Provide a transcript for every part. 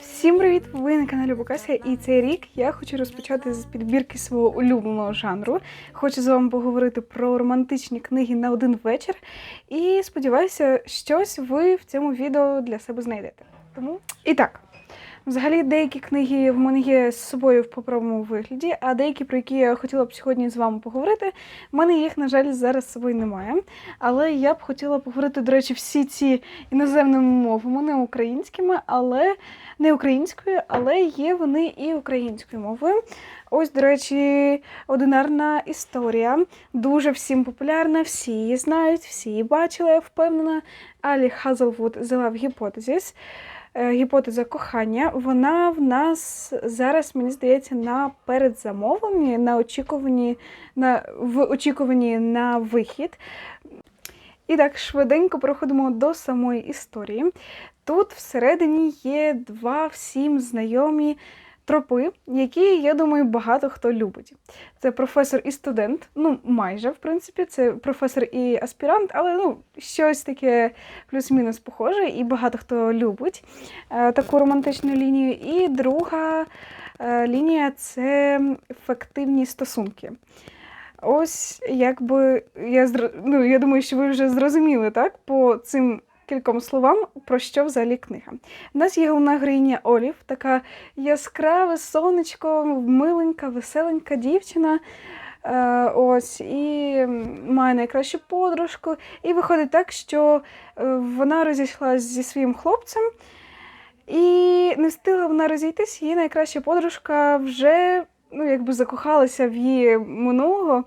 Всім привіт! Ви на каналі Букася, і цей рік я хочу розпочати з підбірки свого улюбленого жанру. Хочу з вами поговорити про романтичні книги на один вечір. І сподіваюся, щось ви в цьому відео для себе знайдете. Тому і так. Взагалі, деякі книги в мене є з собою в паперовому вигляді, а деякі, про які я хотіла б сьогодні з вами поговорити, в мене їх, на жаль, зараз з собою немає. Але я б хотіла поговорити, до речі, всі ці іноземними мовами, не українськими, але не українською, але є вони і українською мовою. Ось, до речі, одинарна історія. Дуже всім популярна, всі її знають, всі її бачили, я впевнена. Алі Хазелвуд The Love Hypothesis. Е, Гіпотеза кохання, вона в нас зараз, мені здається, на передзамовленні, на очікуванні, на, в очікуванні на вихід. І так, швиденько проходимо до самої історії. Тут всередині є два всім знайомі тропи, які, я думаю, багато хто любить. Це професор і студент, ну майже, в принципі, це професор і аспірант, але ну, щось таке плюс-мінус похоже, і багато хто любить е, таку романтичну лінію. І друга е, лінія це ефективні стосунки. Ось якби я ну, я думаю, що ви вже зрозуміли так по цим кільком словам, про що взагалі книга. У нас є головна героїня Олів, така яскраве сонечко, миленька, веселенька дівчина. Е, ось, і має найкращу подружку. І виходить так, що е, вона розійшлася зі своїм хлопцем, і не встигла вона розійтись, її найкраща подружка вже ну, якби закохалася в її минулого.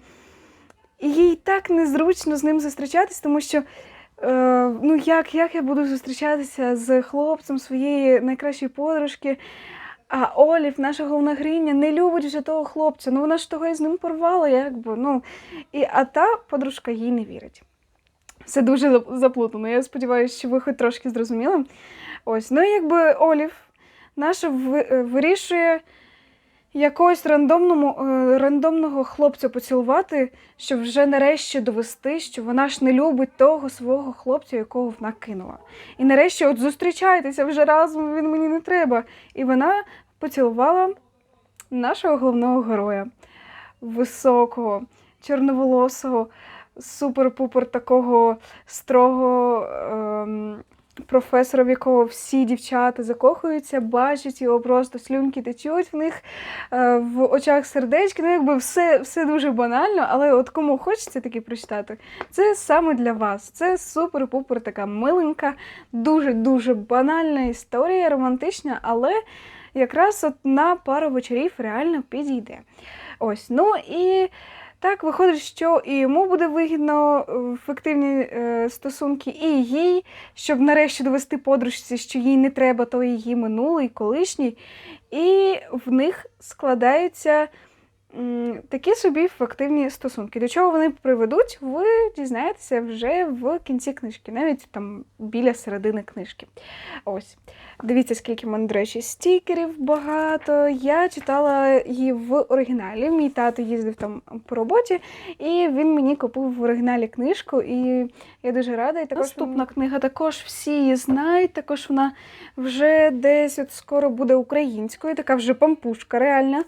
І їй так незручно з ним зустрічатись, тому що е, ну як, як я буду зустрічатися з хлопцем своєї найкращої подружки. А Олів, наша головна героїня, не любить вже того хлопця. Ну вона ж того і з ним порвала, якби. Ну. І, а та подружка їй не вірить. Все дуже заплутано. Я сподіваюся, що ви хоч трошки зрозуміли. Ось, ну якби Олів наша е, вирішує якогось рандомному, е, рандомного хлопця поцілувати, щоб вже нарешті довести, що вона ж не любить того свого хлопця, якого вона кинула. І нарешті, от зустрічайтеся вже разом, він мені не треба. І вона поцілувала нашого головного героя, високого, чорноволосого, супер-пупер такого строго. Ем, Професора, в якого всі дівчата закохуються, бачать його, просто слюнки течуть в них е, в очах сердечки. Ну, якби все, все дуже банально, але от кому хочеться таки прочитати, це саме для вас. Це супер-пупер така миленька, дуже-дуже банальна історія, романтична, але якраз от на пару вечорів реально підійде. Ось, ну і. Так, виходить, що і йому буде вигідно ефективні е, стосунки, і їй, щоб нарешті довести подружці, що їй не треба той її минулий, колишній. І в них складаються такі собі ефективні стосунки. До чого вони приведуть, ви дізнаєтеся вже в кінці книжки, навіть там біля середини книжки. Ось. Дивіться, скільки в мене, до речі, стікерів багато. Я читала її в оригіналі. Мій тато їздив там по роботі, і він мені купив в оригіналі книжку, і я дуже рада. І також наступна книга також всі її знають. Також вона вже десь от скоро буде українською, така вже пампушка реальна.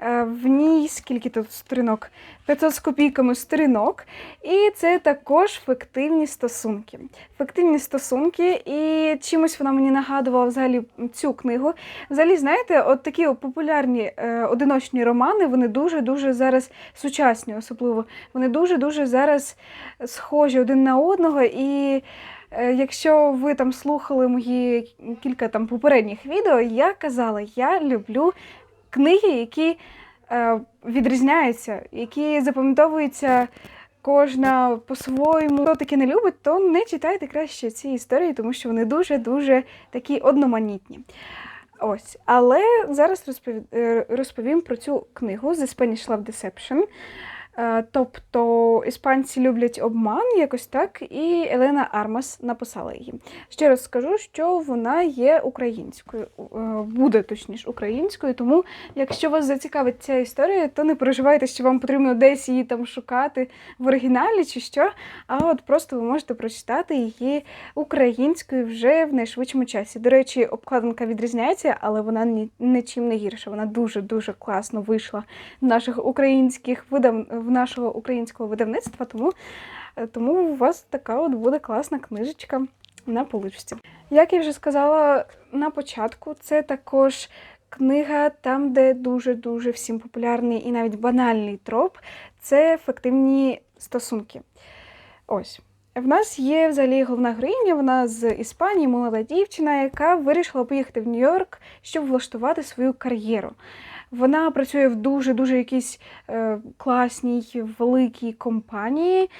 Е, В ній скільки тут сторінок? 500 з копійками сторінок. І це також фіктивні стосунки. Фіктивні стосунки, і чимось вона мені нагадувала взагалі цю книгу. Взагалі, знаєте, от такі популярні е, одиночні романи, вони дуже-дуже зараз сучасні, особливо. Вони дуже-дуже зараз схожі один на одного. І е, якщо ви там слухали мої кілька там попередніх відео, я казала, я люблю книги, які е, відрізняються, які запам'ятовуються кожна по-своєму. Хто таке не любить, то не читайте краще ці історії, тому що вони дуже-дуже такі одноманітні. Ось, але зараз е, розповім про цю книгу The Spanish Love Deception. Е, Тобто іспанці люблять обман, якось так, і Елена Армас написала її. Ще раз скажу, що вона є українською, е, буде точніше українською. Тому, якщо вас зацікавить ця історія, то не переживайте, що вам потрібно десь її там шукати в оригіналі чи що. А от просто ви можете прочитати її українською вже в найшвидшому часі. До речі, обкладинка відрізняється, але вона ні, нічим не гірша. Вона дуже дуже класно вийшла в наших українських видав... в нашого українського видавництва. Тому, е, тому у вас така от буде класна книжечка на поличці. Як я вже сказала на початку, це також книга там, де дуже-дуже всім популярний і навіть банальний троп це ефективні стосунки. Ось. В нас є взагалі головна героїня, вона з Іспанії, молода дівчина, яка вирішила поїхати в Нью-Йорк, щоб влаштувати свою кар'єру. Вона працює в дуже-дуже якійсь е, класній, великій компанії,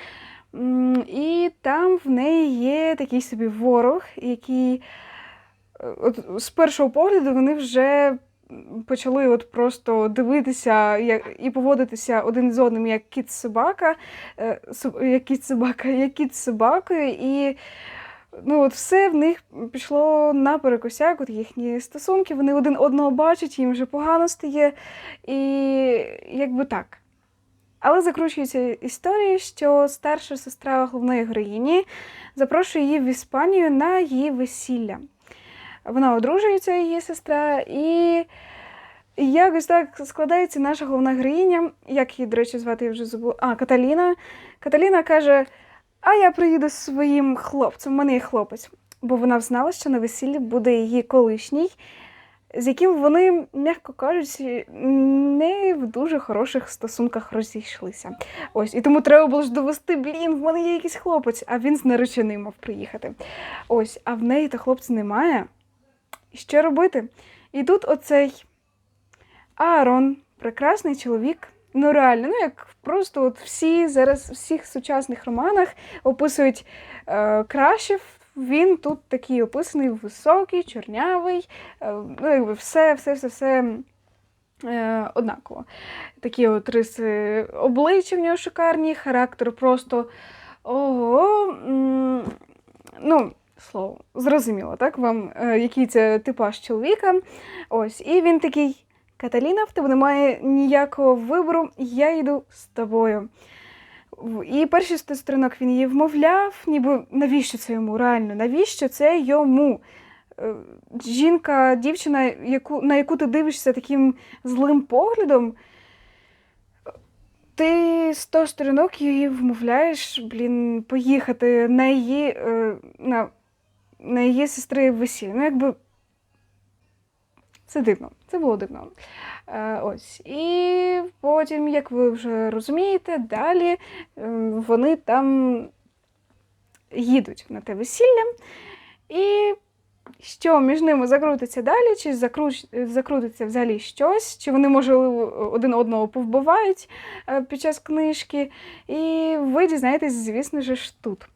і там в неї є такий собі ворог, який е, от з першого погляду вони вже почали от просто дивитися як, і поводитися один з одним як кіт собака, е, як кіт собака, як кіт з собакою, і ну, от все в них пішло наперекосяк, от їхні стосунки, вони один одного бачать, їм вже погано стає. І якби так. Але закручується історія, що старша сестра головної героїні запрошує її в Іспанію на її весілля. Вона одружується, її сестра, і якось так складається наша головна героїня, як її, до речі, звати, я вже забула. А, Каталіна. Каталіна каже: А я приїду зі своїм хлопцем, в мене є хлопець. Бо вона знала, що на весіллі буде її колишній, з яким вони, м'яко кажучи, не в дуже хороших стосунках розійшлися. Ось, і тому треба було ж довести, блін, в мене є якийсь хлопець, а він з нареченим мав приїхати. Ось, а в неї то хлопця немає. Що робити? І тут оцей Аарон, прекрасний чоловік. Ну, реально, ну як просто от всі зараз в всіх сучасних романах описують е, кращів. Він тут такий описаний, високий, чорнявий, е, ну, якби все, все, все, все е, однаково. Такі от риси обличчя в нього шикарні, характер просто ого. м, Ну, слово, зрозуміло, так? Вам е, який це типаж чоловіка. Ось, і він такий. Каталіна, в тебе немає ніякого вибору, я йду з тобою. І перший сто сторінок він її вмовляв, ніби навіщо це йому? Реально, навіщо це йому? Е, Жінка, дівчина, яку, на яку ти дивишся таким злим поглядом, ти 100 сторінок її вмовляєш, блін, поїхати на її, е, на, на її сестри весілля. Ну, якби це дивно, це було дивно. Е, ось. І потім, як ви вже розумієте, далі е, вони там їдуть на те весілля. І що між ними закрутиться далі, чи закрутиться взагалі щось, чи вони, може, один одного повбивають е, під час книжки. І ви дізнаєтесь, звісно ж, тут.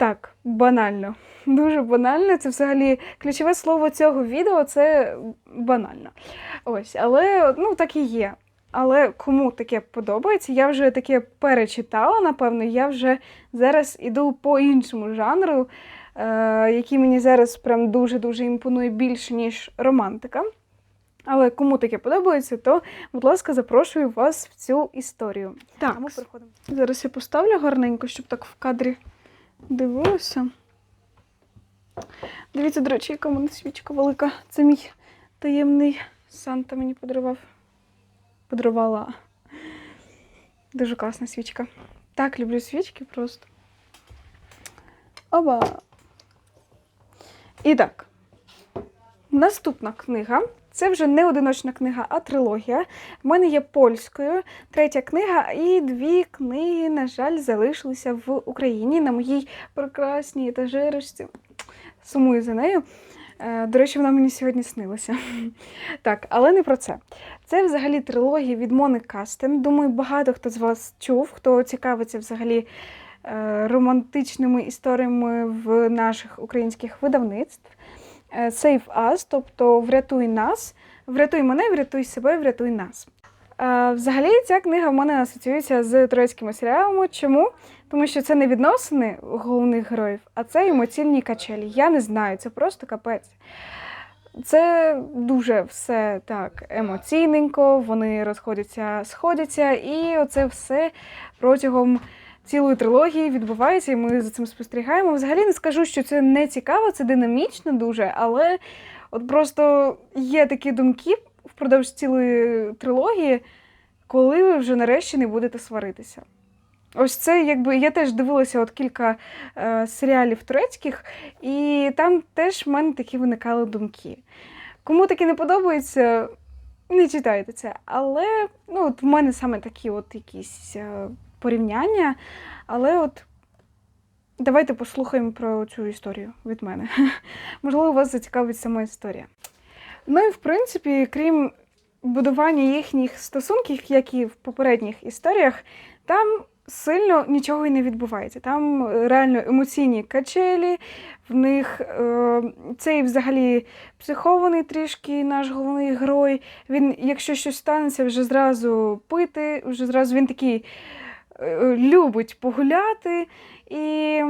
Так, банально. Дуже банально. Це взагалі ключове слово цього відео це банально. Ось, але ну так і є. Але кому таке подобається, я вже таке перечитала, напевно, я вже зараз іду по іншому жанру, е, який мені зараз прям дуже-дуже імпонує більше, ніж романтика. Але кому таке подобається, то, будь ласка, запрошую вас в цю історію. Так. А ми переходимо. Зараз я поставлю гарненько, щоб так в кадрі дивилося. Дивіться, до речі, яка в мене свічка велика. Це мій таємний Санта мені подарував. Подарувала. Дуже класна свічка. Так, люблю свічки просто. Оба. І так. Наступна книга. Це вже не одиночна книга, а трилогія. В мене є польською третя книга, і дві книги, на жаль, залишилися в Україні на моїй прекрасній етажерочці. Сумую за нею. Е, До речі, вона мені сьогодні снилася. Так, але не про це. Це взагалі трилогія від Мони Кастен. Думаю, багато хто з вас чув, хто цікавиться взагалі е, романтичними історіями в наших українських видавництв. Е, Save Us, тобто врятуй нас, врятуй мене, врятуй себе, врятуй нас. Е, Взагалі, ця книга в мене асоціюється з турецькими серіалами. Чому? Тому що це не відносини головних героїв, а це емоційні качелі. Я не знаю, це просто капець. Це дуже все так емоційненько, вони розходяться, сходяться, і оце все протягом цілої трилогії відбувається, і ми за цим спостерігаємо. Взагалі не скажу, що це не цікаво, це динамічно дуже, але от просто є такі думки впродовж цілої трилогії, коли ви вже нарешті не будете сваритися. Ось це якби я теж дивилася от кілька е, серіалів турецьких, і там теж в мене такі виникали думки. Кому таке не подобається, не читайте це. Але ну, от в мене саме такі от якісь е, порівняння. Але от давайте послухаємо про цю історію від мене. Можливо, вас зацікавить сама історія. Ну і в принципі, крім будування їхніх стосунків, як і в попередніх історіях, там сильно нічого і не відбувається. Там е, реально емоційні качелі, в них е, цей взагалі психований трішки наш головний герой. Він, якщо щось станеться, вже зразу пити, вже зразу він такий любить погуляти. І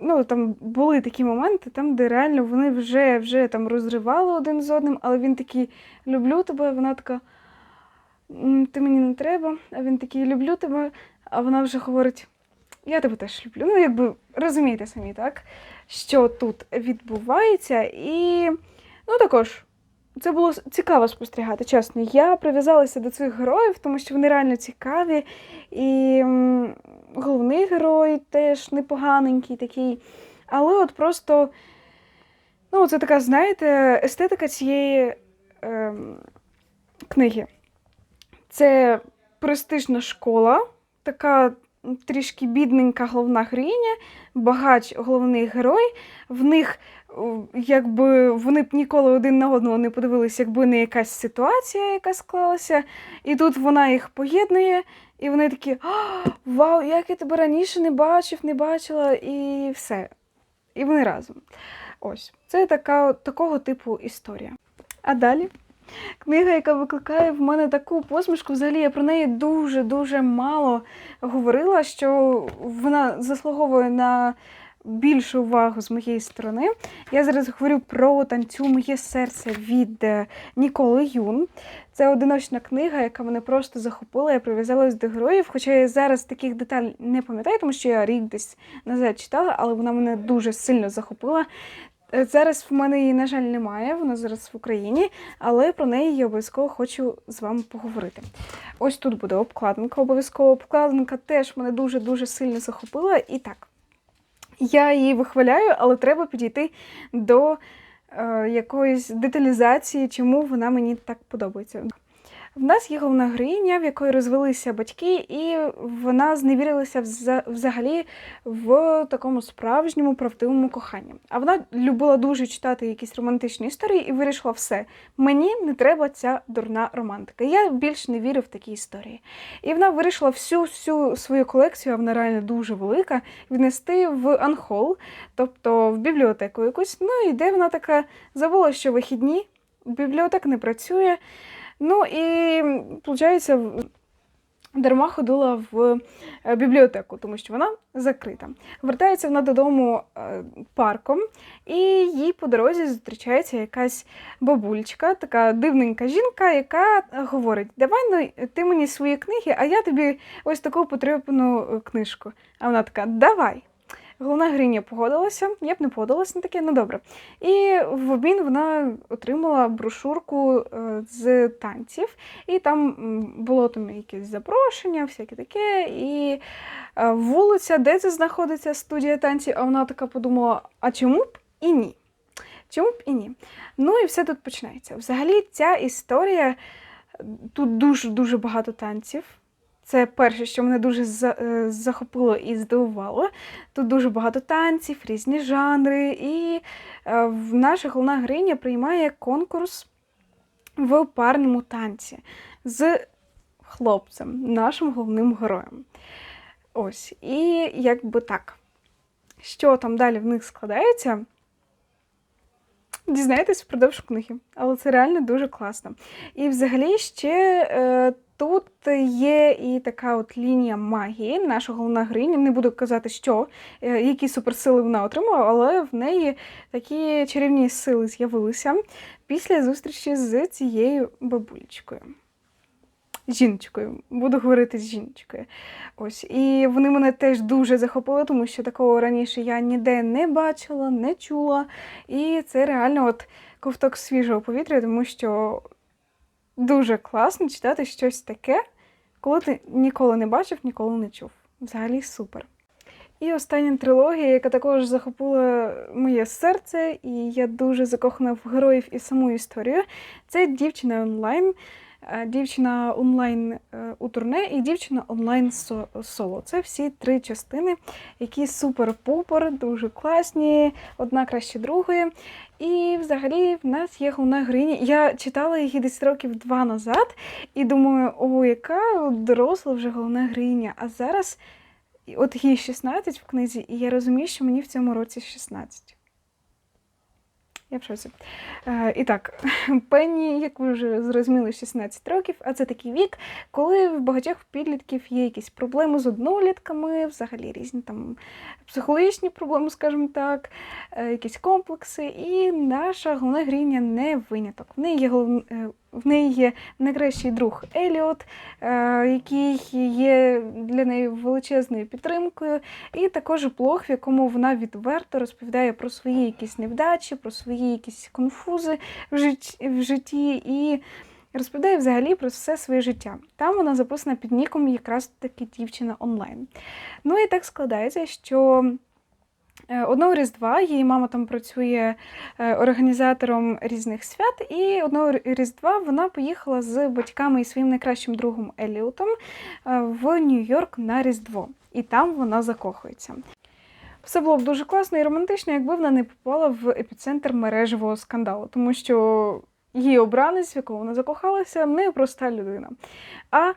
ну, там були такі моменти, там, де реально вони вже, вже там розривали один з одним, але він такий люблю тебе, вона така. Ти мені не треба, а він такий люблю тебе, а вона вже говорить, я тебе теж люблю. Ну, якби розумієте самі, так? Що тут відбувається. І ну також це було цікаво спостерігати, чесно. Я прив'язалася до цих героїв, тому що вони реально цікаві. І головний герой теж непоганенький такий. Але от просто, ну, це така, знаєте, естетика цієї ем, книги. Це престижна школа, така трішки бідненька головна героїня, багач головний герой. В них, якби вони б ніколи один на одного не подивилися, якби не якась ситуація, яка склалася. І тут вона їх поєднує, і вони такі: «А, Вау, як я тебе раніше не бачив, не бачила, і все. І вони разом. Ось, це така, такого типу історія. А далі Книга, яка викликає в мене таку посмішку, взагалі я про неї дуже-дуже мало говорила, що вона заслуговує на більшу увагу з моєї сторони. Я зараз говорю про танцю Моє серце від е, Ніколи Юн. Це одиночна книга, яка мене просто захопила. Я прив'язалась до героїв. Хоча я зараз таких деталей не пам'ятаю, тому що я рік десь назад читала, але вона мене дуже сильно захопила. Е, Зараз в мене її, на жаль, немає, вона зараз в Україні, але про неї я обов'язково хочу з вами поговорити. Ось тут буде обкладинка, обов'язково обкладинка теж мене дуже-дуже сильно захопила. І так, я її вихваляю, але треба підійти до е, якоїсь деталізації, чому вона мені так подобається. В нас є головна героїня, в якої розвелися батьки, і вона зневірилася вза- взагалі в такому справжньому правдивому коханні. А вона любила дуже читати якісь романтичні історії і вирішила все. Мені не треба ця дурна романтика. Я більше не вірю в такі історії. І вона вирішила всю всю свою колекцію, а вона реально дуже велика, віднести в анхол, тобто в бібліотеку якусь. Ну і де вона така забула, що вихідні, бібліотека не працює. Ну і виходить, дарма ходила в е, бібліотеку, тому що вона закрита. Вертається вона додому е, парком, і їй по дорозі зустрічається якась бабульчка, така дивненька жінка, яка говорить: Давай ну, ти мені свої книги, а я тобі ось таку потрібну е, книжку. А вона така: Давай. Головна героїня погодилася, я б не погодилася на таке, ну добре. І в обмін вона отримала брошурку е, з танців, і там було там якесь запрошення, всяке таке. І е, вулиця, де це знаходиться студія танців, а вона така подумала: а чому б і ні? Чому б і ні? Ну і все тут починається. Взагалі, ця історія тут дуже-дуже багато танців. Це перше, що мене дуже е, захопило і здивувало. Тут дуже багато танців, різні жанри, і е, наша головна героїня приймає конкурс в парному танці з хлопцем, нашим головним героєм. Ось, і якби так. Що там далі в них складається? Дізнаєтесь впродовж книги. Але це реально дуже класно. І взагалі ще е, тут є і така от лінія магії. Наша головна гриня. Не буду казати, що, е, які суперсили вона отримала, але в неї такі чарівні сили з'явилися після зустрічі з цією бабулечкою. Жіночкою, буду говорити з жіночкою. Ось. І вони мене теж дуже захопили, тому що такого раніше я ніде не бачила, не чула. І це реально от ковток свіжого повітря, тому що дуже класно читати щось таке, коли ти ніколи не бачив, ніколи не чув. Взагалі супер. І остання трилогія, яка також захопила моє серце, і я дуже закохана в героїв і саму історію. Це дівчина онлайн. Е, Дівчина онлайн е, у турне і дівчина онлайн соло. Це всі три частини, які супер-пупер, дуже класні, одна краще другої. І взагалі в нас є головна героїня. Я читала її десь років два назад і думаю, о, яка доросла вже головна героїня. А зараз от їй 16 в книзі, і я розумію, що мені в цьому році 16. Я в шоці. Е, і так, Пенні, як ви вже зрозуміли, 16 років, а це такий вік, коли в багатьох підлітків є якісь проблеми з однолітками, взагалі різні там психологічні проблеми, скажімо так, е, якісь комплекси. І наша головна героїня не виняток. В неї є голов... в неї є найкращий друг Еліот, е, який є для неї величезною підтримкою, і також блог, в якому вона відверто розповідає про свої якісь невдачі, про свої якісь конфузи в житті і розповідає взагалі про все своє життя. Там вона записана під ніком якраз таки дівчина онлайн. Ну і так складається, що. Е, Одного Різдва її мама там працює е, організатором різних свят, і одного Різдва вона поїхала з батьками і своїм найкращим другом Еліотом е, в Нью-Йорк на Різдво. І там вона закохується. Все було б дуже класно і романтично, якби вона не попала в епіцентр мережевого скандалу, тому що її обранець, в якого вона закохалася, не проста людина, а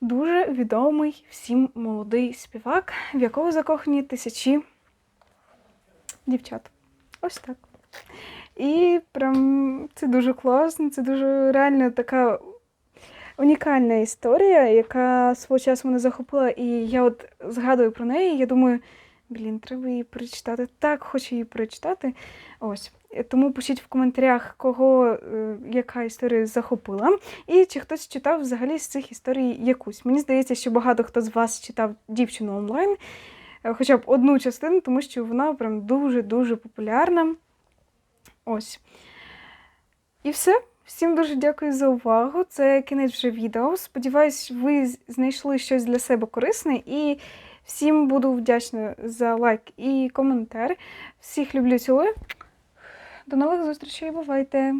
дуже відомий всім молодий співак, в якого закохані тисячі дівчат. Ось так. І прям це дуже класно, це дуже реально така унікальна історія, яка свого часу мене захопила, і я от згадую про неї, і я думаю, блін, треба її перечитати. Так хочу її перечитати. Ось. Тому пишіть в коментарях, кого е, яка історія захопила, і чи хтось читав взагалі з цих історій якусь. Мені здається, що багато хто з вас читав дівчину онлайн, хоча б одну частину, тому що вона прям дуже-дуже популярна. Ось. І все. Всім дуже дякую за увагу. Це кінець вже відео. Сподіваюсь, ви знайшли щось для себе корисне і всім буду вдячна за лайк і коментар. Всіх люблю цілую. До нових зустрічей, бувайте!